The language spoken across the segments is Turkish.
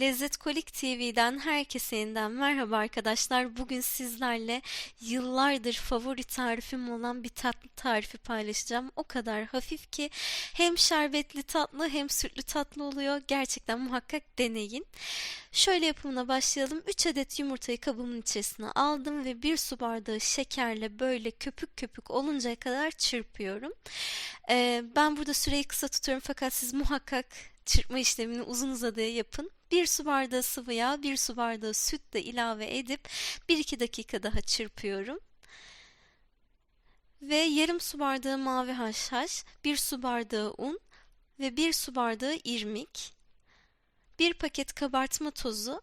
Lezzet Kolik TV'den herkese yeniden merhaba arkadaşlar. Bugün sizlerle yıllardır favori tarifim olan bir tatlı tarifi paylaşacağım. O kadar hafif ki hem şerbetli tatlı hem sütlü tatlı oluyor. Gerçekten muhakkak deneyin. Şöyle yapımına başlayalım. 3 adet yumurtayı kabımın içerisine aldım ve 1 su bardağı şekerle böyle köpük köpük oluncaya kadar çırpıyorum. Ee, ben burada süreyi kısa tutuyorum fakat siz muhakkak çırpma işlemini uzun uzadıya yapın. Bir su bardağı sıvı yağ, bir su bardağı süt de ilave edip 1-2 dakika daha çırpıyorum. Ve yarım su bardağı mavi haşhaş, bir su bardağı un ve bir su bardağı irmik, bir paket kabartma tozu,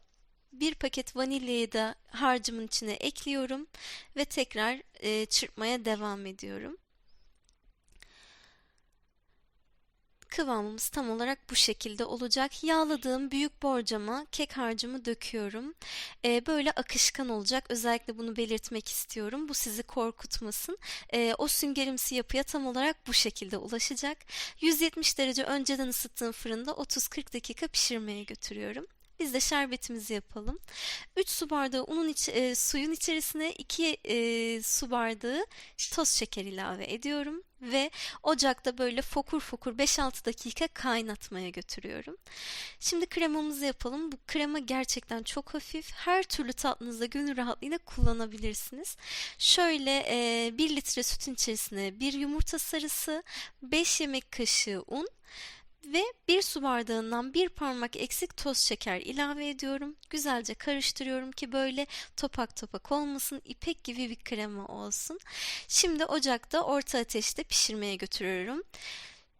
bir paket vanilyayı da harcımın içine ekliyorum ve tekrar çırpmaya devam ediyorum. Kıvamımız tam olarak bu şekilde olacak. Yağladığım büyük borcama kek harcımı döküyorum. Ee, böyle akışkan olacak. Özellikle bunu belirtmek istiyorum. Bu sizi korkutmasın. Ee, o süngerimsi yapıya tam olarak bu şekilde ulaşacak. 170 derece önceden ısıttığım fırında 30-40 dakika pişirmeye götürüyorum. Biz de şerbetimizi yapalım. 3 su bardağı unun iç, e, suyun içerisine 2 e, su bardağı toz şeker ilave ediyorum ve ocakta böyle fokur fokur 5-6 dakika kaynatmaya götürüyorum. Şimdi kremamızı yapalım. Bu krema gerçekten çok hafif. Her türlü tatlınızda gönül rahatlığıyla kullanabilirsiniz. Şöyle e, 1 litre sütün içerisine 1 yumurta sarısı, 5 yemek kaşığı un ve bir su bardağından bir parmak eksik toz şeker ilave ediyorum. Güzelce karıştırıyorum ki böyle topak topak olmasın, ipek gibi bir krema olsun. Şimdi ocakta orta ateşte pişirmeye götürüyorum.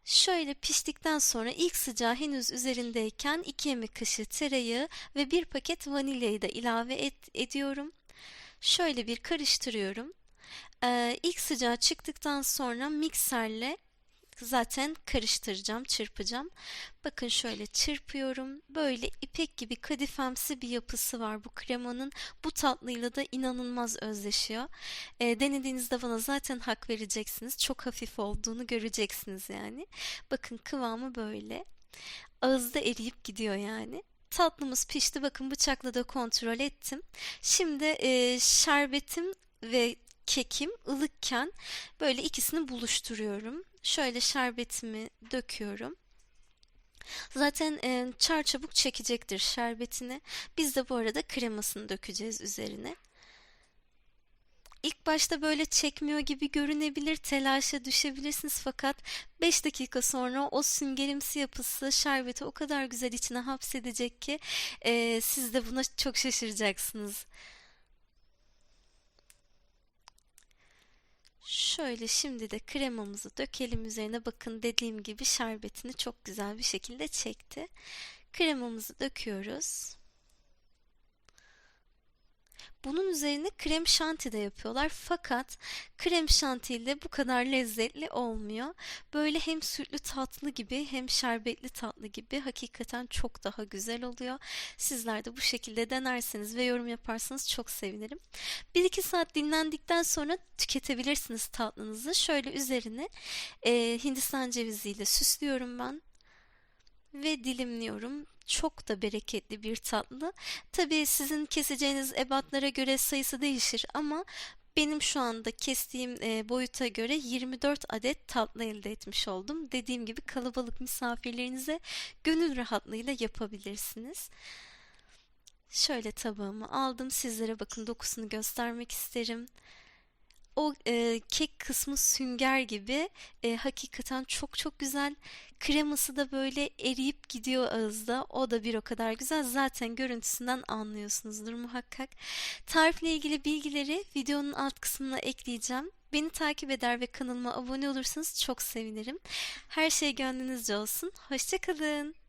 Şöyle piştikten sonra ilk sıcağı henüz üzerindeyken 2 yemek kaşığı tereyağı ve bir paket vanilyayı da ilave et, ediyorum. Şöyle bir karıştırıyorum. Ee, ilk sıcağı çıktıktan sonra mikserle zaten karıştıracağım, çırpacağım. Bakın şöyle çırpıyorum. Böyle ipek gibi kadifemsi bir yapısı var bu kremanın. Bu tatlıyla da inanılmaz özleşiyor. E, denediğinizde bana zaten hak vereceksiniz. Çok hafif olduğunu göreceksiniz yani. Bakın kıvamı böyle. Ağızda eriyip gidiyor yani. Tatlımız pişti. Bakın bıçakla da kontrol ettim. Şimdi e, şerbetim ve kekim ılıkken böyle ikisini buluşturuyorum. Şöyle şerbetimi döküyorum. Zaten e, çar çekecektir şerbetini. Biz de bu arada kremasını dökeceğiz üzerine. İlk başta böyle çekmiyor gibi görünebilir, telaşa düşebilirsiniz fakat 5 dakika sonra o süngerimsi yapısı şerbeti o kadar güzel içine hapsedecek ki e, siz de buna çok şaşıracaksınız. Şöyle şimdi de kremamızı dökelim üzerine. Bakın dediğim gibi şerbetini çok güzel bir şekilde çekti. Kremamızı döküyoruz. Bunun üzerine krem şanti de yapıyorlar. Fakat krem şanti ile bu kadar lezzetli olmuyor. Böyle hem sütlü tatlı gibi hem şerbetli tatlı gibi hakikaten çok daha güzel oluyor. Sizler de bu şekilde denerseniz ve yorum yaparsanız çok sevinirim. 1-2 saat dinlendikten sonra tüketebilirsiniz tatlınızı. Şöyle üzerine e, Hindistan ceviziyle süslüyorum ben ve dilimliyorum. Çok da bereketli bir tatlı. Tabii sizin keseceğiniz ebatlara göre sayısı değişir ama benim şu anda kestiğim e, boyuta göre 24 adet tatlı elde etmiş oldum. Dediğim gibi kalabalık misafirlerinize gönül rahatlığıyla yapabilirsiniz. Şöyle tabağımı aldım. Sizlere bakın dokusunu göstermek isterim. O e, kek kısmı sünger gibi e, hakikaten çok çok güzel. Kreması da böyle eriyip gidiyor ağızda. O da bir o kadar güzel. Zaten görüntüsünden anlıyorsunuzdur muhakkak. Tarifle ilgili bilgileri videonun alt kısmına ekleyeceğim. Beni takip eder ve kanalıma abone olursanız çok sevinirim. Her şey gönlünüzce olsun. Hoşçakalın.